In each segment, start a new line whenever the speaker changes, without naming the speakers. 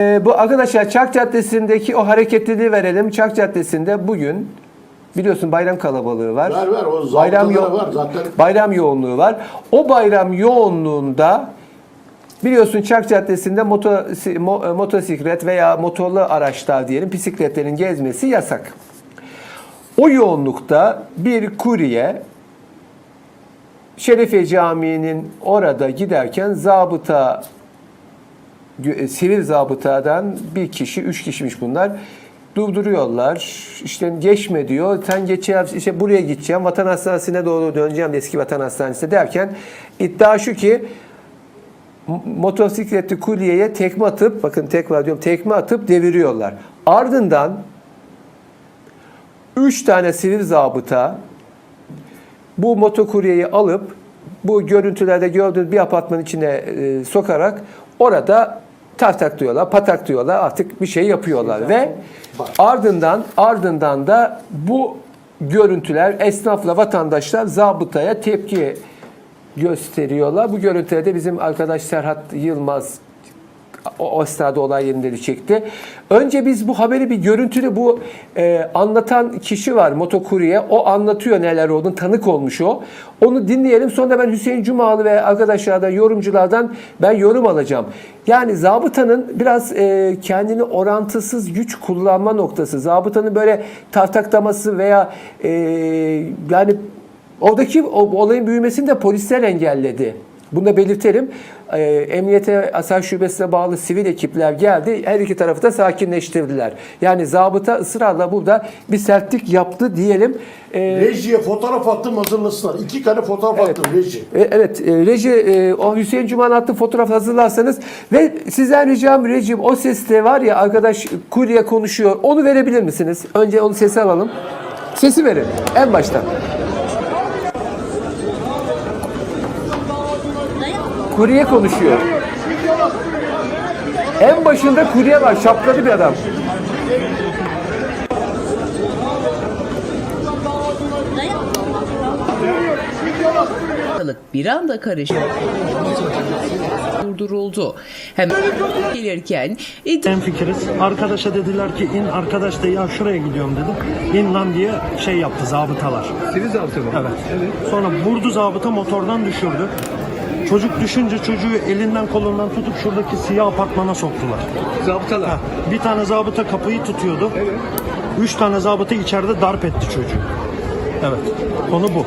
Ee, bu arkadaşlar Çark Caddesi'ndeki o hareketliliği verelim. Çark Caddesi'nde bugün biliyorsun bayram kalabalığı var.
Var var o
bayram yo-
var zaten.
Bayram yoğunluğu var. O bayram yoğunluğunda biliyorsun Çark Caddesi'nde moto, si- mo- e, motosiklet veya motorlu araçlar diyelim bisikletlerin gezmesi yasak. O yoğunlukta bir kurye Şerefiye Camii'nin orada giderken zabıta sivil zabıtadan bir kişi, üç kişiymiş bunlar. Durduruyorlar. İşte geçme diyor. Sen geçe işte buraya gideceğim. Vatan Hastanesi'ne doğru döneceğim eski Vatan Hastanesi'ne derken iddia şu ki motosikletli kuryeye tekme atıp bakın tekrar diyorum tekme atıp deviriyorlar. Ardından üç tane sivil zabıta bu motokuryeyi alıp bu görüntülerde gördüğünüz bir apartmanın içine e, sokarak orada tartaklıyorlar, pataklıyorlar artık bir şey yapıyorlar ve ardından ardından da bu görüntüler esnafla vatandaşlar zabıtaya tepki gösteriyorlar. Bu görüntülerde bizim arkadaş Serhat Yılmaz o, o esnada olay yerinde de çekti. Önce biz bu haberi bir görüntülü bu e, anlatan kişi var motokurye. O anlatıyor neler olduğunu tanık olmuş o. Onu dinleyelim. Sonra ben Hüseyin Cumalı ve arkadaşlardan yorumculardan ben yorum alacağım. Yani zabıtanın biraz e, kendini orantısız güç kullanma noktası. Zabıtanın böyle tartaklaması veya e, yani Oradaki o, olayın büyümesini de polisler engelledi. Bunu da belirtelim. Ee, Emniyete Asayiş Şubesi'ne bağlı sivil ekipler geldi. Her iki tarafı da sakinleştirdiler. Yani zabıta ısrarla burada bir sertlik yaptı diyelim. Ee,
Rejiye fotoğraf attım hazırlasınlar. İki kare fotoğraf attım reji.
e, Evet, e, Reji, e, o Hüseyin Cuma'nın attığı fotoğraf hazırlarsanız ve sizden ricam Rejim o seste var ya arkadaş kurye konuşuyor. Onu verebilir misiniz? Önce onu sesi alalım. Sesi verin en baştan. Kurye konuşuyor. En başında kurye var, şapkalı bir adam.
Ortalık bir anda karıştı. Durduruldu. Hemen gelirken
En fikiriz. Arkadaşa dediler ki in arkadaş da ya şuraya gidiyorum dedi. İn lan diye şey yaptı zabıtalar.
Sivil zabıta mı?
Evet. Sonra vurdu zabıta motordan düşürdü. Çocuk düşünce çocuğu elinden kolundan tutup şuradaki siyah apartmana soktular.
Zabıtalar.
Ha, bir tane zabıta kapıyı tutuyordu. Üç tane zabıta içeride darp etti çocuğu. Evet. Konu bu.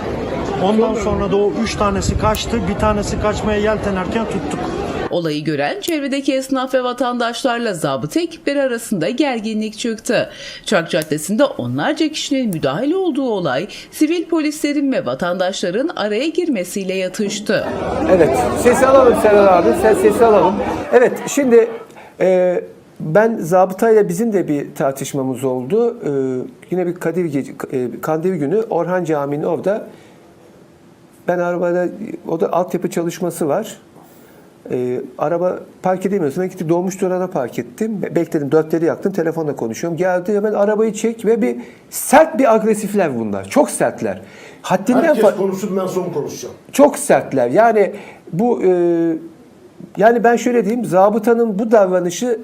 Ondan sonra da o üç tanesi kaçtı. Bir tanesi kaçmaya yeltenerken tuttuk.
Olayı gören çevredeki esnaf ve vatandaşlarla zabıta ekipleri arasında gerginlik çıktı. Çark Caddesi'nde onlarca kişinin müdahale olduğu olay sivil polislerin ve vatandaşların araya girmesiyle yatıştı.
Evet, sesi alalım Serhan abi. Sen sesi alalım. Evet, şimdi e, ben zabıtayla bizim de bir tartışmamız oldu. E, yine bir Kadir gece, e, Kandil günü Orhan Camii'nin orada ben arabada o da altyapı çalışması var. E, araba park edemiyorsun. Ben gittim dolmuş durana park ettim. Be- Bekledim dörtleri yaktım. Telefonla konuşuyorum. Geldi hemen arabayı çek ve bir sert bir agresifler bunlar. Çok sertler. Haddinden
Herkes konuşsun ben son konuşacağım.
çok sertler. Yani bu e, yani ben şöyle diyeyim zabıtanın bu davranışı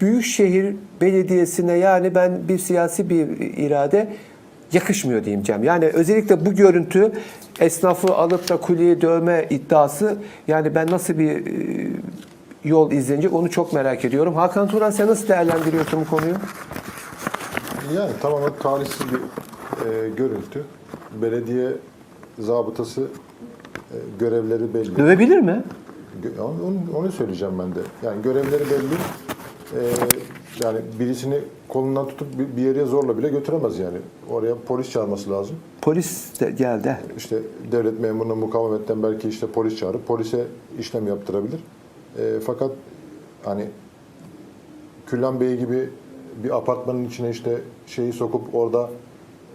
Büyükşehir Belediyesi'ne yani ben bir siyasi bir irade yakışmıyor diyeceğim. Yani özellikle bu görüntü esnafı alıp da kuleyi dövme iddiası yani ben nasıl bir e, yol izlenecek onu çok merak ediyorum. Hakan Turan sen nasıl değerlendiriyorsun bu konuyu?
Yani tamamen talihsiz bir e, görüntü. Belediye zabıtası e, görevleri belli.
Dövebilir mi?
Onu, onu söyleyeceğim ben de. Yani görevleri belli. Yani birisini kolundan tutup bir, bir yere zorla bile götüremez yani. Oraya polis çağırması lazım.
Polis de geldi.
İşte devlet memuruna mukavemetten belki işte polis çağırıp polise işlem yaptırabilir. E, fakat hani Külhan Bey gibi bir apartmanın içine işte şeyi sokup orada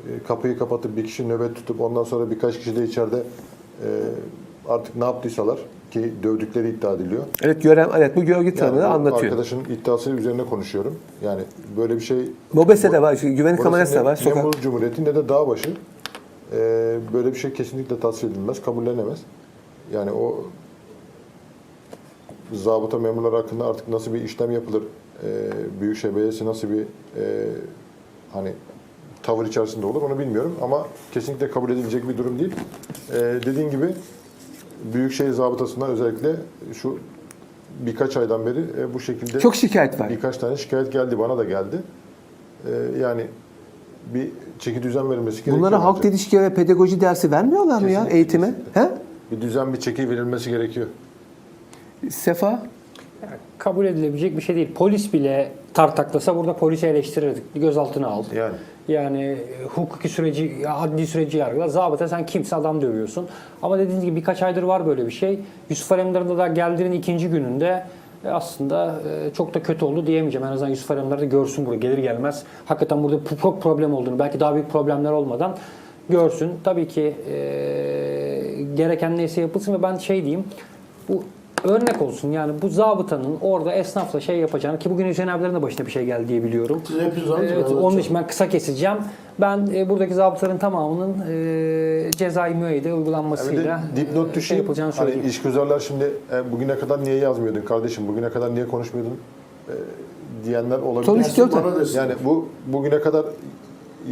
e, kapıyı kapatıp bir kişi nöbet tutup ondan sonra birkaç kişi de içeride e, artık ne yaptıysalar ki dövdükleri iddia ediliyor.
Evet gören evet bu görgü
Yani
tanığı
bu
anlatıyor.
Arkadaşın iddiası üzerine konuşuyorum. Yani böyle bir şey
Mobese de var, güvenlik kamerası da var.
Ne
Sokak.
Muz Cumhuriyeti ne de Dağbaşı. Ee, böyle bir şey kesinlikle tasvip edilmez, kabullenemez. Yani o zabıta memurlar hakkında artık nasıl bir işlem yapılır, e, Büyükşehir Belediyesi nasıl bir e, hani tavır içerisinde olur onu bilmiyorum ama kesinlikle kabul edilecek bir durum değil. E, dediğin gibi Büyükşehir Zabıtası'ndan özellikle şu birkaç aydan beri e, bu şekilde
Çok şikayet var.
birkaç tane şikayet geldi bana da geldi. E, yani bir çeki düzen verilmesi gerekiyor.
Bunlara halk
bence.
ilişkileri ve pedagoji dersi vermiyorlar mı ya
Kesinlikle,
eğitime?
kesinlikle.
He?
Bir düzen bir çeki verilmesi gerekiyor.
Sefa?
kabul edilebilecek bir şey değil. Polis bile tartaklasa burada polisi eleştirirdik. Bir gözaltına al.
Yani
Yani e, hukuki süreci, adli süreci yargıla. Zabıta sen kimse adam dövüyorsun. Ama dediğiniz gibi birkaç aydır var böyle bir şey. Yusuf Alemdar'da da geldiğinin ikinci gününde e, aslında e, çok da kötü oldu diyemeyeceğim. En azından Yusuf Alemdar da görsün burada gelir gelmez. Hakikaten burada çok problem olduğunu, belki daha büyük problemler olmadan görsün. Tabii ki e, gereken neyse yapılsın ve ben şey diyeyim. Bu örnek olsun. Yani bu zabıtanın orada esnafla şey yapacağını ki bugün Hüseyin abilerin de başına bir şey geldi diye biliyorum.
Siz hepiniz anladınız.
Evet, onun için ben kısa keseceğim. Ben e, buradaki zabıtaların tamamının e, cezai müeyyide
Yani
uygulanmasıyla
dipnot
e, şey
düşeyim.
yapılacağını
hani
söyleyeyim.
işgüzarlar şimdi e, bugüne kadar niye yazmıyordun kardeşim, bugüne kadar niye konuşmuyordun e, diyenler olabilir.
Sonuç.
Yani bu bugüne kadar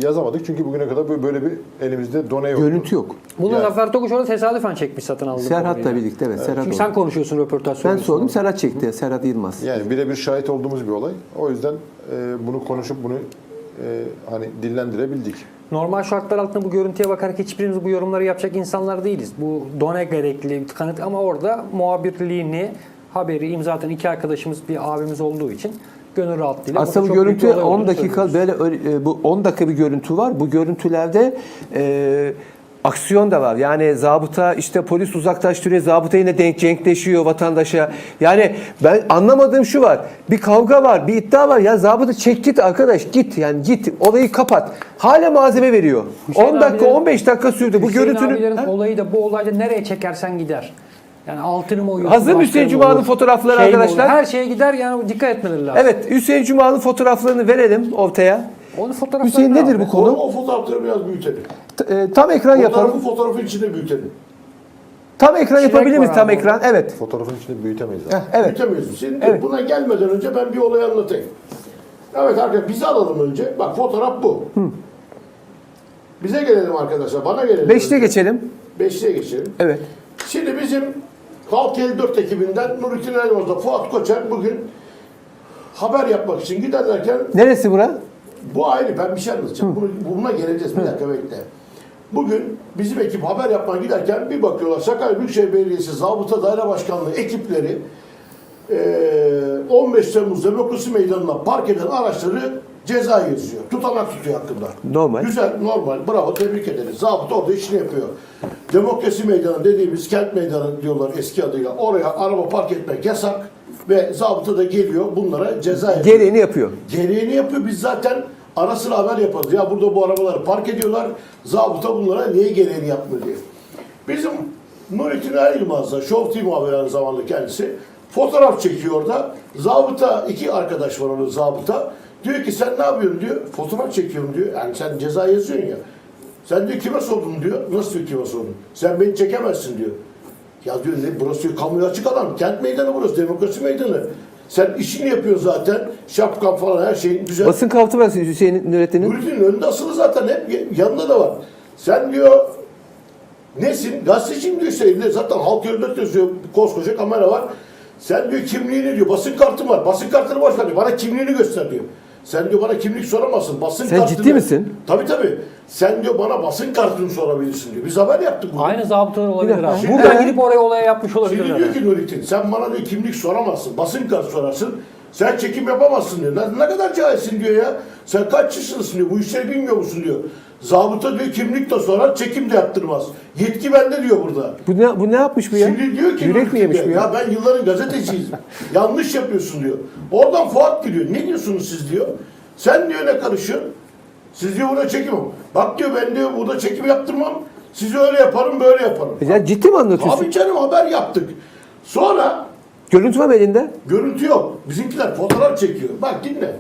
yazamadık çünkü bugüne kadar böyle- böyle bir elimizde done yok.
Görüntü yok.
Bunu
yani-
Zafer Tokuş orada tesadüfen çekmiş satın aldığı
Serhat'la birlikte evet. Serhat
Çünkü
oldu.
sen konuşuyorsun röportaj
Ben sordum. Serhat çekti. Serhat Yılmaz.
Yani birebir şahit olduğumuz bir olay. O yüzden e, bunu konuşup bunu e, hani dillendirebildik.
Normal şartlar altında bu görüntüye bakarak hiçbirimiz bu yorumları yapacak insanlar değiliz. Bu done gerekli kanıt ama orada muhabirliğini, haberi imza atan iki arkadaşımız bir abimiz olduğu için gönül rahatlığıyla
Aslında bu görüntü
olay
10
olduğunu
dakika böyle öyle- e, bu 10 dakika bir görüntü var. Bu görüntülerde e, aksiyon da var. Yani zabıta işte polis uzaklaştırıyor. Zabıta yine denk cenkleşiyor vatandaşa. Yani ben anlamadığım şu var. Bir kavga var, bir iddia var. Ya zabıta çek git arkadaş git yani git. Olayı kapat. Hala malzeme veriyor.
Hüseyin
10 dakika
abilerin-
15 dakika sürdü. Bu görüntünün
abilerin olayı da bu olayda nereye çekersen gider. Yani altını mı oyuyorsun?
Hazır Hüseyin Cuma'nın fotoğrafları
Şey
arkadaşlar?
Her şeye gider yani dikkat etmeleri lazım.
Evet Hüseyin Cuma'nın fotoğraflarını verelim ortaya.
Onun fotoğrafları
Hüseyin
ne
nedir
abi?
bu konu?
O, o fotoğrafları biraz büyütelim.
T- e, tam ekran
Fotoğrafı
yapalım.
fotoğrafın içinde büyütelim.
Tam ekran
Çilek
yapabilir miyiz tam
abi.
ekran? Evet.
Fotoğrafın içinde büyütemeyiz.
Heh, evet.
Büyütemeyiz. Şimdi
Evet.
buna gelmeden önce ben bir olayı anlatayım. Evet arkadaşlar bizi alalım önce. Bak fotoğraf bu. Bize gelelim arkadaşlar. Bana gelelim.
Beşte
önce.
geçelim.
Beşliğe geçelim.
Evet.
Şimdi bizim Halk 54 ekibinden Nurettin Elmaz'da Fuat Koçer bugün haber yapmak için giderlerken
Neresi bura?
bu ayrı ben bir şey anlatacağım. Bunu, buna geleceğiz bir dakika bekle. Bugün bizim ekip haber yapmaya giderken bir bakıyorlar Sakarya Büyükşehir Belediyesi Zabıta Daire Başkanlığı ekipleri eee, 15 Temmuz Demokrasi Meydanı'na park eden araçları ceza yazıyor. Tutanak tutuyor hakkında.
Normal.
Güzel, normal. Bravo, tebrik ederiz. Zabıta orada işini yapıyor. Demokrasi Meydanı dediğimiz kent meydanı diyorlar eski adıyla. Oraya araba park etmek yasak ve zabıta da geliyor bunlara ceza yazıyor.
Gereğini yapıyor.
Gereğini yapıyor. Biz zaten ara sıra haber yaparız. Ya burada bu arabaları park ediyorlar. Zabıta bunlara niye gereğini yapmıyor diye. Bizim Nurettin Er Yılmaz'da, Show Team haberi aynı zamanda kendisi. Fotoğraf çekiyor orada. Zabıta, iki arkadaş var orada zabıta. Diyor ki sen ne yapıyorsun diyor. Fotoğraf çekiyorum diyor. Yani sen ceza yazıyorsun ya. Sen diyor kime sordun diyor. Nasıl diyor kime sordun? Sen beni çekemezsin diyor. Ya diyor ne burası diyor kamuya açık alan. Kent meydanı burası. Demokrasi meydanı. Sen işini yapıyorsun zaten. Şapkan falan her şeyin güzel.
Basın kartı var Hüseyin Nurettin'in.
Nurettin'in önünde asılı zaten hep yanında da var. Sen diyor nesin? Gazeteciyim diyor işte elinde zaten halk yolunda yazıyor koskoca kamera var. Sen diyor kimliğini diyor basın kartın var. Basın kartını boş ver diyor. Bana kimliğini göster diyor. Sen diyor bana kimlik soramazsın. Basın
Sen
kartını...
ciddi misin?
Tabii tabii. Sen diyor bana basın kartını sorabilirsin diyor. Biz haber yaptık bunu.
Aynı zabıtalar olabilir abi.
burada-
Buradan gidip oraya olaya yapmış olabilirler.
Şimdi diyor ki Nurettin sen bana diyor kimlik soramazsın. Basın kartı sorarsın. Sen çekim yapamazsın diyor. Ne, ne kadar cahilsin diyor ya. Sen kaç yaşındasın diyor. Bu işleri bilmiyor musun diyor. Zabıta diyor kimlik de sorar, çekim de yaptırmaz. Yetki bende diyor burada.
Bu ne, bu ne yapmış bu ya?
Şimdi diyor ki
Yürek mi yemiş bu ya?
ya ben yılların gazeteciyim. Yanlış yapıyorsun diyor. Oradan Fuat giriyor. Ne diyorsunuz siz diyor. Sen diyor ne karışıyorsun? Siz diyor burada çekim Bak diyor ben diyor burada çekim yaptırmam. Sizi öyle yaparım böyle yaparım.
Ya ciddi mi anlatıyorsun?
Abi canım haber yaptık. Sonra
Görüntü var mı elinde?
Görüntü yok. Bizimkiler fotoğraf çekiyor. Bak dinle.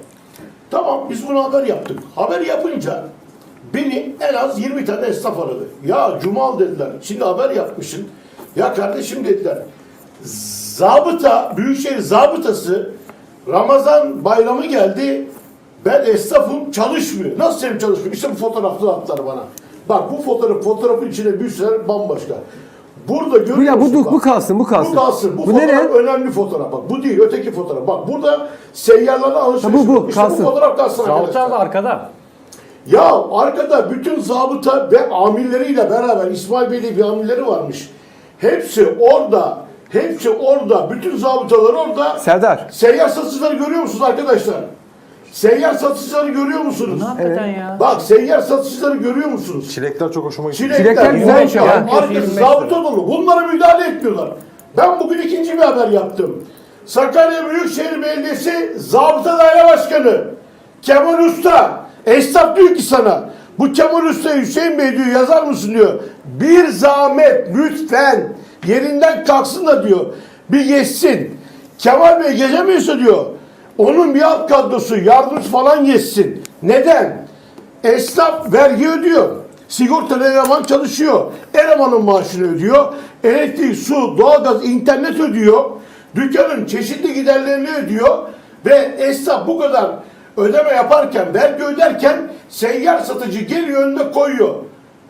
Tamam biz bunu haber yaptık. Haber yapınca beni en az 20 tane esnaf aradı. Ya Cumal dediler. Şimdi haber yapmışsın. Ya kardeşim dediler. Zabıta, Büyükşehir zabıtası Ramazan bayramı geldi. Ben esnafım çalışmıyor. Nasıl senin çalışmıyor? İşte bu fotoğrafı attılar bana. Bak bu fotoğraf, fotoğrafın içine bir sürü bambaşka. Burada görüyor
Bu ya, bu- bu-
bak?
bu kalsın, bu kalsın.
Bu kalsın. Bu,
Bu
fotoğraf
nere?
önemli fotoğraf. Bak bu değil, öteki fotoğraf. Bak burada seyyarlara alışveriş.
Bu, bu,
İşte
kalsın.
bu fotoğraf kalsın
da arkada.
Ya arkada bütün zabıta ve amirleriyle beraber İsmail Bey'de bir amirleri varmış. Hepsi orada. Hepsi orada. Bütün zabıtalar orada.
Serdar.
Seyyar satıcıları görüyor musunuz arkadaşlar? Seyyar satıcıları görüyor musunuz?
Ne hakikaten ya?
Bak seyyar satıcıları görüyor musunuz?
Çilekler çok hoşuma gitti.
Çilekler,
Çilekler güzelmiş
yumurta,
ama.
Arkası
25
zabıta dolu. Bunlara müdahale etmiyorlar. Ben bugün ikinci bir haber yaptım. Sakarya Büyükşehir Belediyesi Zabıta Daire Başkanı Kemal Usta esnaf diyor ki sana bu Kemal Usta Hüseyin Bey diyor yazar mısın diyor. Bir zahmet lütfen yerinden kalksın da diyor. Bir geçsin. Kemal Bey gezemiyorsa diyor. Onun bir alt kadrosu yardımcı falan geçsin. Neden? Esnaf vergi ödüyor. Sigortalı eleman çalışıyor. Elemanın maaşını ödüyor. Elektrik, su, doğalgaz, internet ödüyor. Dükkanın çeşitli giderlerini ödüyor. Ve esnaf bu kadar ödeme yaparken, vergi öderken seyyar satıcı geliyor önüne koyuyor.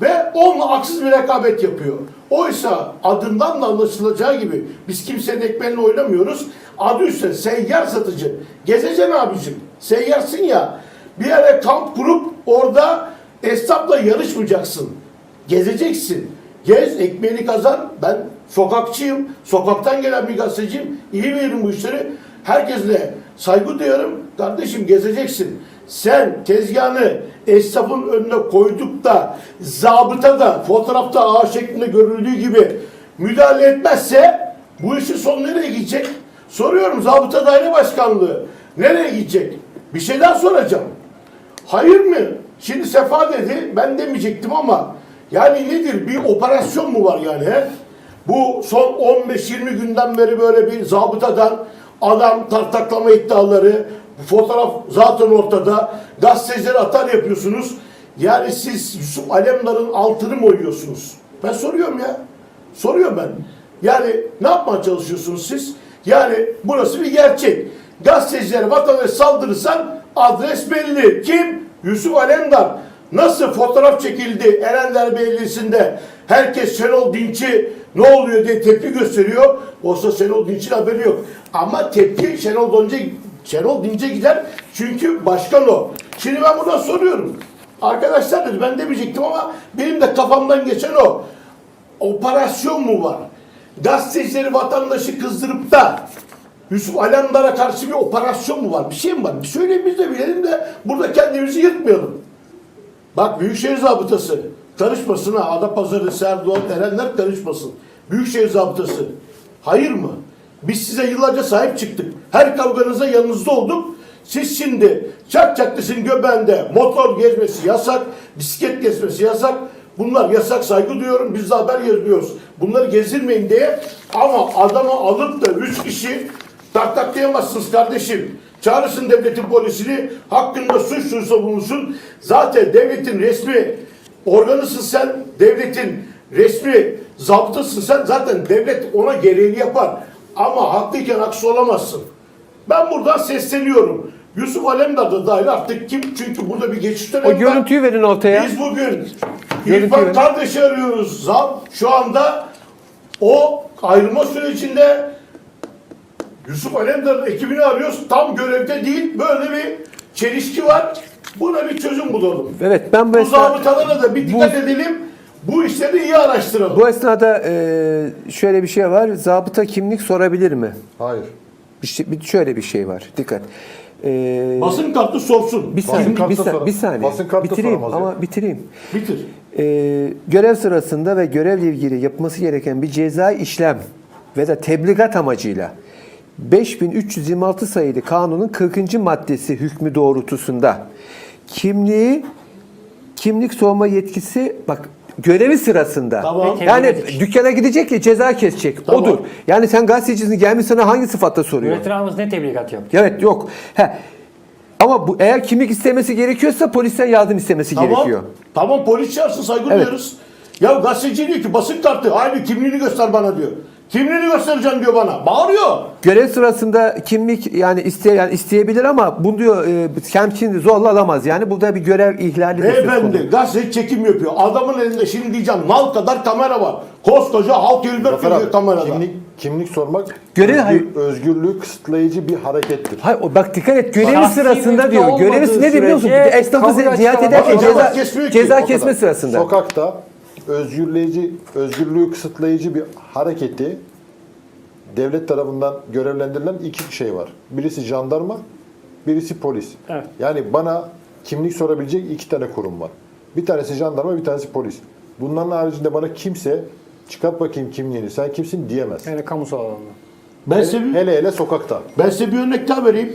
Ve onunla haksız bir rekabet yapıyor. Oysa adından da anlaşılacağı gibi biz kimsenin ekmeğini oynamıyoruz. Adı üstüne seyyar satıcı. Gezeceksin abicim. Seyyarsın ya. Bir yere kamp kurup orada esnafla yarışmayacaksın. Gezeceksin. Gez, ekmeğini kazan. Ben sokakçıyım. Sokaktan gelen bir gazeteciyim. İyi bilirim bu işleri. Herkesle saygı duyarım. Kardeşim gezeceksin. Sen tezgahını esnafın önüne koyduk da zabıta da fotoğrafta ağ şeklinde görüldüğü gibi müdahale etmezse bu işin sonu nereye gidecek? Soruyorum zabıta daire başkanlığı nereye gidecek? Bir şey daha soracağım. Hayır mı? Şimdi Sefa dedi, ben demeyecektim ama yani nedir? Bir operasyon mu var yani he? Bu son 15-20 günden beri böyle bir zabıtadan adam tartaklama iddiaları, fotoğraf zaten ortada, gazeteciler atar yapıyorsunuz. Yani siz Yusuf Alemdar'ın altını mı oyuyorsunuz? Ben soruyorum ya. Soruyorum ben. Yani ne yapmaya çalışıyorsunuz siz? Yani burası bir gerçek. Gazetecilere vatandaş saldırırsan adres belli. Kim? Yusuf Alemdar. Nasıl fotoğraf çekildi Erenler Belediyesi'nde herkes Şenol Dinç'i ne oluyor diye tepki gösteriyor. Oysa Şenol Dinç'in haberi yok. Ama tepki Şenol Dinç'e Şenol Dinç'e gider çünkü başkan o. Şimdi ben buradan soruyorum. Arkadaşlar dedi ben demeyecektim ama benim de kafamdan geçen o operasyon mu var? Gazetecileri vatandaşı kızdırıp da Yusuf Alemdar'a karşı bir operasyon mu var? Bir şey mi var? Bir söyleyin biz de bilelim de burada kendimizi yırtmayalım. Bak Büyükşehir Zabıtası karışmasın ha. Adapazarı, Serdoğan, Erenler karışmasın. Büyükşehir Zabıtası. Hayır mı? Biz size yıllarca sahip çıktık. Her kavganıza yanınızda olduk. Siz şimdi Çak Caddesi'nin göbeğinde motor gezmesi yasak, bisiklet gezmesi yasak. Bunlar yasak saygı duyuyorum. Biz de haber yazıyoruz. Bunları gezdirmeyin diye. Ama adamı alıp da üç kişi taktaklayamazsınız kardeşim. Çağırsın devletin polisini, hakkında suç duyursa bulunsun. Zaten devletin resmi organısın sen, devletin resmi zabıtasın sen. Zaten devlet ona gereğini yapar. Ama haklıyken haksız olamazsın. Ben buradan sesleniyorum. Yusuf Alemdar da dahil artık kim? Çünkü burada bir geçiş dönemi
O görüntüyü verin ortaya.
Biz bugün İrfan kardeşi arıyoruz. Zam şu anda o ayrılma sürecinde Yusuf Alemdar'ın ekibini arıyoruz. Tam görevde değil. Böyle bir çelişki var. Buna bir çözüm bulalım.
Evet ben bu
Bu zabıtalara da bir dikkat edelim. Bu işleri iyi araştıralım.
bu esnada e, şöyle bir şey var. Zabıta kimlik sorabilir mi?
Hayır.
Bir şey, bir, şöyle bir şey var. Dikkat. E,
Basın kartı sorsun.
bir saniye,
kartı
bir, saniye,
sonra-
bir saniye.
basın kartı
bitireyim
soramaz
ama bitireyim.
Bitir.
Ee, görev sırasında ve görevle ilgili yapması gereken bir cezai işlem ve de tebligat amacıyla 5326 sayılı kanunun 40. maddesi hükmü doğrultusunda kimliği kimlik sorma yetkisi bak görevi sırasında.
Tamam.
Yani
için.
dükkana gidecek ya ceza kesecek.
Tamam.
Odur. Yani sen gazetecisin gelmiş sana hangi sıfatla soruyor?
Hanımız ne tebligat yaptı?
Evet yok. He. Ama bu eğer kimlik istemesi gerekiyorsa polisten yardım istemesi
Tamam.
gerekiyor.
Tamam polis çağırsın saygı duyuyoruz. Ya gazeteci diyor ki basın kartı. Aynı kimliğini göster bana diyor. Kimliğini göstereceğim diyor bana. Bağırıyor.
Görev sırasında kimlik yani iste yani isteyebilir ama bunu diyor e, temkinli zorla alamaz. Yani burada bir görev ihlali
Beyefendi gazete çekim yapıyor. Adamın elinde şimdi diyeceğim nal kadar kamera var. Koskoca halk 24
Zafer
kamerada.
kimlik, kimlik sormak
Görev-
özgür- özgürlüğü kısıtlayıcı bir harekettir.
Hayır, o- bak dikkat et görevi
Şahsi
sırasında
mülkü
diyor.
olmadığı
Görevi ne diyor biliyor musun?
sürece
Esnafı ziyaret ederken ceza,
ceza kesmiyor ki,
ceza
o kadar.
kesme sırasında.
Sokakta özgürleyici, özgürlüğü kısıtlayıcı bir hareketi devlet tarafından görevlendirilen iki şey var. Birisi jandarma, birisi polis.
Evet.
Yani bana kimlik sorabilecek iki tane kurum var. Bir tanesi jandarma, bir tanesi polis. Bunların haricinde bana kimse çıkart bakayım kimliğini, sen kimsin diyemez.
Yani kamusal alanda.
Ben size, bir,
Hele hele sokakta.
ben size bir örnek daha vereyim.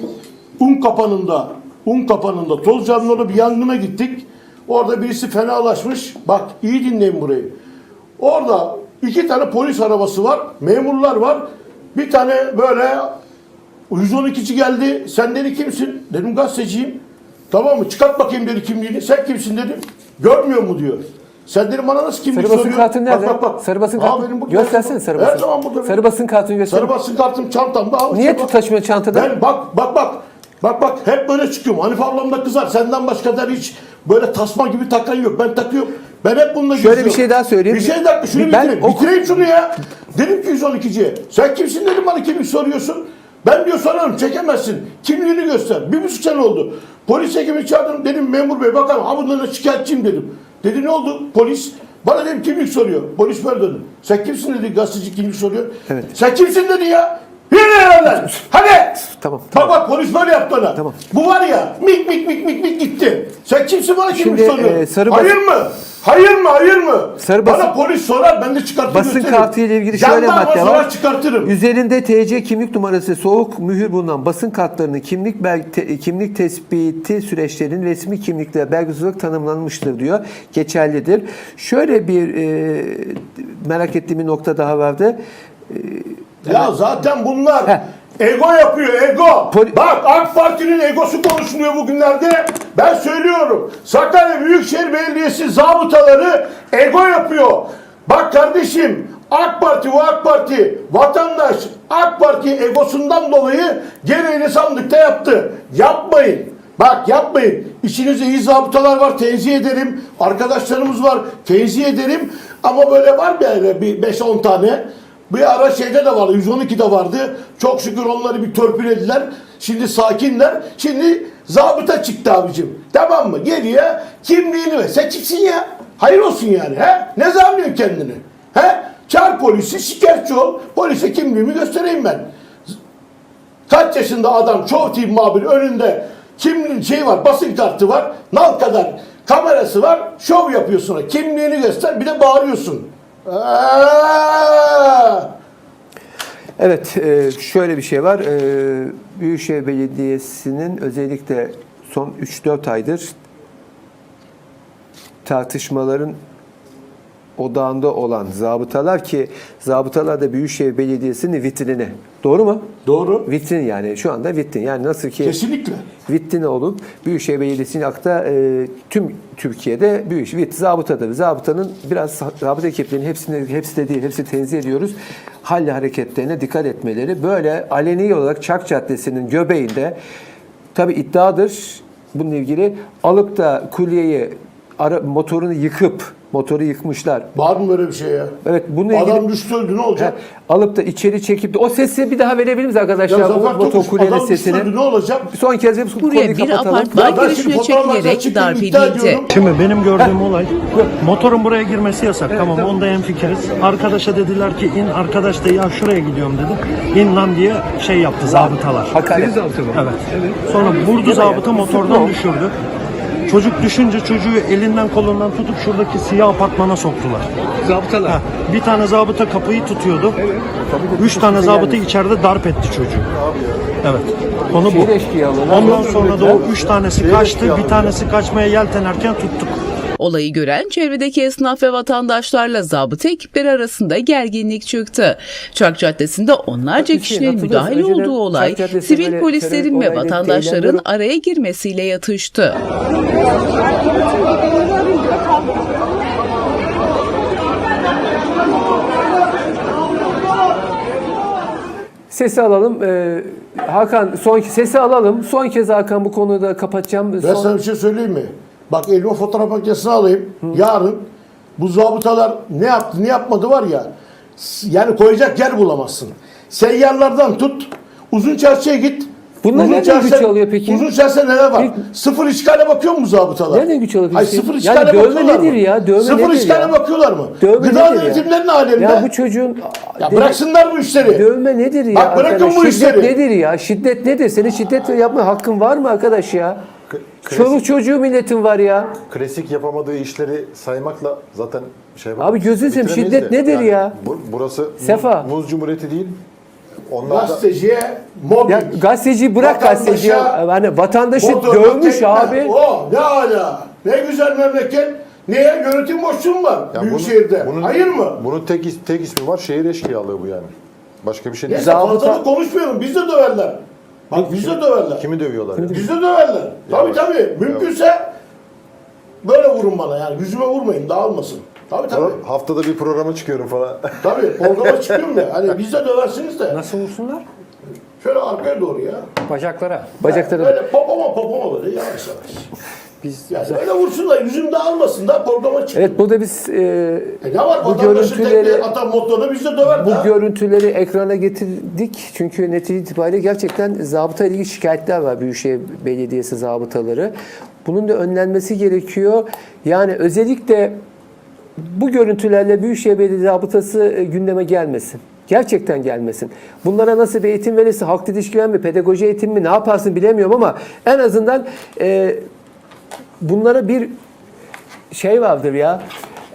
Un kapanında, un kapanında toz camları bir yangına gittik. Orada birisi fenalaşmış. Bak iyi dinleyin burayı. Orada iki tane polis arabası var. Memurlar var. Bir tane böyle 112'ci geldi. Sen dedi kimsin? Dedim gazeteciyim. Tamam mı? Çıkart bakayım dedi kimliğini. Sen kimsin dedim. Görmüyor mu diyor. Sen dedim bana nasıl kimlik
Sarı basın
soruyor?
kartın nerede?
Bak bak bak.
Sarı basın kartın. Göstersene sarı
Her
basın.
zaman burada.
Sarı basın kartını göster.
Sarı basın kartım çantamda. Al
Niye taşımıyor çantada?
Ben bak bak bak. Bak bak hep böyle çıkıyorum. Hanife ablam da kızar. Senden başka da hiç böyle tasma gibi takan yok. Ben takıyorum. Ben hep bununla
Şöyle bir şey daha söyleyeyim.
Bir şey daha şunu
Ben
bitireyim.
o-
Bitireyim şunu ya. Dedim ki 112'ciye. Sen kimsin dedim bana kimlik soruyorsun. Ben diyor sorarım çekemezsin. Kimliğini göster. Bir buçuk sene oldu. Polis ekibini çağırdım. Dedim memur bey bakalım ha bundan şikayetçiyim dedim. Dedi ne oldu? Polis bana dedim kimlik soruyor. Polis böyle döndü. Sen kimsin dedi gazeteci kimlik soruyor.
Evet.
Sen kimsin dedi ya. Yürü yerden. Hadi.
Tamam,
Bak bak polis böyle yaptı ona.
Tamam.
Bu var ya mik mik mik mik mik gitti. Sen kimsin bana kimlik
Şimdi,
soruyorsun?
e, sarı
hayır
bas-
mı? Hayır mı? Hayır mı?
Sarı
bana
basın-
polis sorar ben de çıkartır
Basın
gösteririm.
kartı ile ilgili şöyle
Jandarma
madde
sorar
var.
çıkartırım.
Üzerinde TC kimlik numarası soğuk mühür bulunan basın kartlarının kimlik belge, te- kimlik tespiti süreçlerinin resmi kimlikle belgesiz olarak tanımlanmıştır diyor. Geçerlidir. Şöyle bir e, merak ettiğim bir nokta daha vardı.
Ya zaten bunlar
Heh.
ego yapıyor ego.
Poli-
Bak AK Parti'nin egosu konuşuluyor bugünlerde. Ben söylüyorum. Sakarya Büyükşehir Belediyesi zabıtaları ego yapıyor. Bak kardeşim AK Parti bu AK Parti vatandaş AK Parti egosundan dolayı gereğini sandıkta yaptı. Yapmayın. Bak yapmayın. İçinizde iyi zabıtalar var tenzih ederim. Arkadaşlarımız var tenzih ederim. Ama böyle var böyle bir 5-10 tane. Bir ara şeyde de vardı, 112'de vardı. Çok şükür onları bir törpülediler. Şimdi sakinler. Şimdi zabıta çıktı abicim. Tamam mı? Geriye kimliğini ver. Sen ya? Hayır olsun yani. He? Ne zannediyorsun kendini? He? Çağır polisi, şikayetçi ol. Polise kimliğimi göstereyim ben. Kaç yaşında adam Show TV muhabiri önünde kimliğin şey var, basın kartı var, nal kadar kamerası var, şov yapıyorsun. Kimliğini göster, bir de bağırıyorsun.
Evet, e, şöyle bir şey var. E, Büyükşehir Belediyesi'nin özellikle son 3-4 aydır tartışmaların odağında olan zabıtalar ki zabıtalar da Büyükşehir Belediyesi'nin vitrini. Doğru mu?
Doğru.
Vitrin yani şu anda vitrin. Yani nasıl ki
Kesinlikle.
vitrin olup Büyükşehir Belediyesi'nin akta e, tüm Türkiye'de büyük vit zabıtadır. Zabıtanın biraz zabıta ekiplerinin hepsini hepsi de değil, hepsi tenzih ediyoruz. Halle hareketlerine dikkat etmeleri. Böyle aleni olarak Çark Caddesi'nin göbeğinde tabi iddiadır bununla ilgili alıp da kulyeyi ara, motorunu yıkıp motoru yıkmışlar.
Var mı böyle bir şey ya?
Evet bununla ilgili
Adam düştü öldü ne olacak?
He, alıp da içeri çekip de o sesi bir daha verebilir miyiz arkadaşlar?
Ya Zafer Tokuş, adam düştü
sesini.
öldü ne olacak?
Son kez hep
Buraya
konuyu
bir
kapatalım.
apartman
Ya ben şimdi
girişine
fotoğraflardan
çekilerek
çıktım,
darp
iddia
edildi.
ediyorum.
Şimdi benim gördüğüm olay motorun buraya girmesi yasak tamam onda en fikiriz. Arkadaşa dediler ki in arkadaş da ya şuraya gidiyorum dedi. İn lan diye şey yaptı zabıtalar.
Hakaret.
Evet. Sonra vurdu zabıta motordan düşürdü. Çocuk düşünce çocuğu elinden kolundan tutup şuradaki siyah apartmana soktular.
Zabıtalar.
Ha, bir tane zabıta kapıyı tutuyordu. Üç tane zabıta içeride darp etti çocuğu. Evet. Konu bu. Ondan sonra da o üç tanesi kaçtı. Bir tanesi kaçmaya yeltenerken tuttuk.
Olayı gören çevredeki esnaf ve vatandaşlarla zabıta ekipleri arasında gerginlik çıktı. Çark Caddesi'nde onlarca
Tabii ki,
kişinin müdahil olduğu olay sivil polislerin ve vatandaşların araya girmesiyle yatıştı.
Sesi alalım. Ee, Hakan son sesi alalım. Son kez Hakan bu konuyu da kapatacağım.
Ben
Son-
sana bir şey söyleyeyim mi? Bak elime fotoğraf makinesini alayım. Yarın bu zabıtalar ne yaptı ne yapmadı var ya yani koyacak yer bulamazsın. Seyyarlardan tut uzun çarşıya git.
Bunlar
Uzun
nereden güç
çarşı-
alıyor peki?
Uzun çarşıda neler var?
Bir-
Sıfır işgale bakıyor mu zabıtalar?
Nereden güç alıyor
Hayır
peki?
sıfır
Yani
işgale
dövme
bakıyorlar
nedir
mı?
ya? Dövme
sıfır
nedir
işgale
ya?
bakıyorlar mı?
Dövme
Gıda
nedir ya?
denetimlerinin aleminde.
Ya bu çocuğun
Ya bıraksınlar bu işleri.
dövme nedir ya?
Bak bırakın
arkadaş?
bu
Şiddet
işleri.
nedir ya? Şiddet nedir? Senin şiddet yapma hakkın var mı arkadaş ya?
K-
Çoluk çocuğu milletin var ya.
Klasik yapamadığı işleri saymakla zaten şey yapamaz.
Abi gözünü seveyim,
Bitiremeyiz
şiddet
de.
nedir ya?
bu- burası
Sefa.
Muz, Muz Cumhuriyeti değil. Onlar da
Gazeteciye mobbing.
Ya gazeteci bırak
Vatandaşa
gazeteci. Hani vatandaşı
motorla
dövmüş
tekme.
abi.
O ne ala. Ne güzel memleket. Neye? Yönetim boşluğu mu var?
Ya
Büyükşehir'de.
bunun-
Hayır mı?
Bunun tek is- tek ismi var. Şehir eşkıyalığı bu yani. Başka bir şey değil.
Neyse
Zabıta-
fazlalık konuşmuyorum. Biz de döverler. Bak biz de döverler.
Kimi dövüyorlar? yani?
Biz de döverler. Tabii tabii. Mümkünse böyle vurun bana yani. Yüzüme vurmayın. Dağılmasın. Tabii tabii.
Pro- Haftada bir programa çıkıyorum falan.
Tabii. Programa çıkıyorum ya. Hani biz de döversiniz de.
Nasıl vursunlar?
Şöyle arkaya doğru ya.
Bacaklara.
Bacakları
Böyle popoma popoma böyle yavaş yavaş.
Biz
Yani öyle vursunlar. Yüzüm dağılmasın da programa çıkın.
Evet burada biz e,
E ne var?
bu görüntüleri
atan motorunu biz de döver
bu
daha.
görüntüleri ekrana getirdik. Çünkü netice itibariyle gerçekten zabıta ilgili şikayetler var Büyükşehir Belediyesi zabıtaları. Bunun da önlenmesi gerekiyor. Yani özellikle bu görüntülerle Büyükşehir Belediye zabıtası e, gündeme gelmesin. Gerçekten gelmesin. Bunlara nasıl bir eğitim verirse, halk ilişkiler mi, pedagoji eğitim mi, ne yaparsın bilemiyorum ama en azından e, bunlara bir şey vardır ya.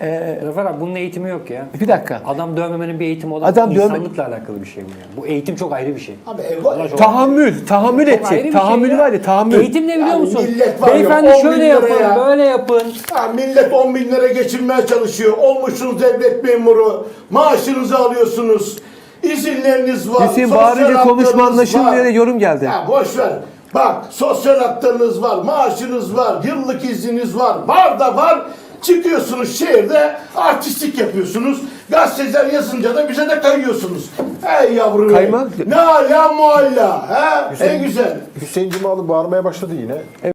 E,
Zafer abi bunun eğitimi yok ya.
bir dakika.
Adam dövmemenin bir eğitimi olan
Adam dövme-
insanlıkla alakalı bir şey bu yani. Bu eğitim çok ayrı bir şey.
Abi ego.
çok-
Tahammül, tahammül
ayrı bir
edecek. Tahammül
şey ya.
var ya, tahammül.
Eğitim ne biliyor
Yani
musun?
millet var ya,
Beyefendi
10 bin
şöyle yapın,
ya.
böyle yapın.
Ya millet 10 bin lira geçinmeye çalışıyor. Olmuşsunuz devlet memuru. Maaşınızı alıyorsunuz. İzinleriniz var.
Hüseyin
sosyal
bağırınca konuşma anlaşılmıyor
var.
diye yorum geldi.
Ya boş ver. Bak sosyal haklarınız var, maaşınız var, yıllık izniniz var. Var da var. Çıkıyorsunuz şehirde artistlik yapıyorsunuz. Gazeteciler yazınca da bize de kayıyorsunuz. Ey yavrum.
Kayma-
Ne ala mualla. Ha? En güzel.
Hüseyin Cumalı bağırmaya başladı yine.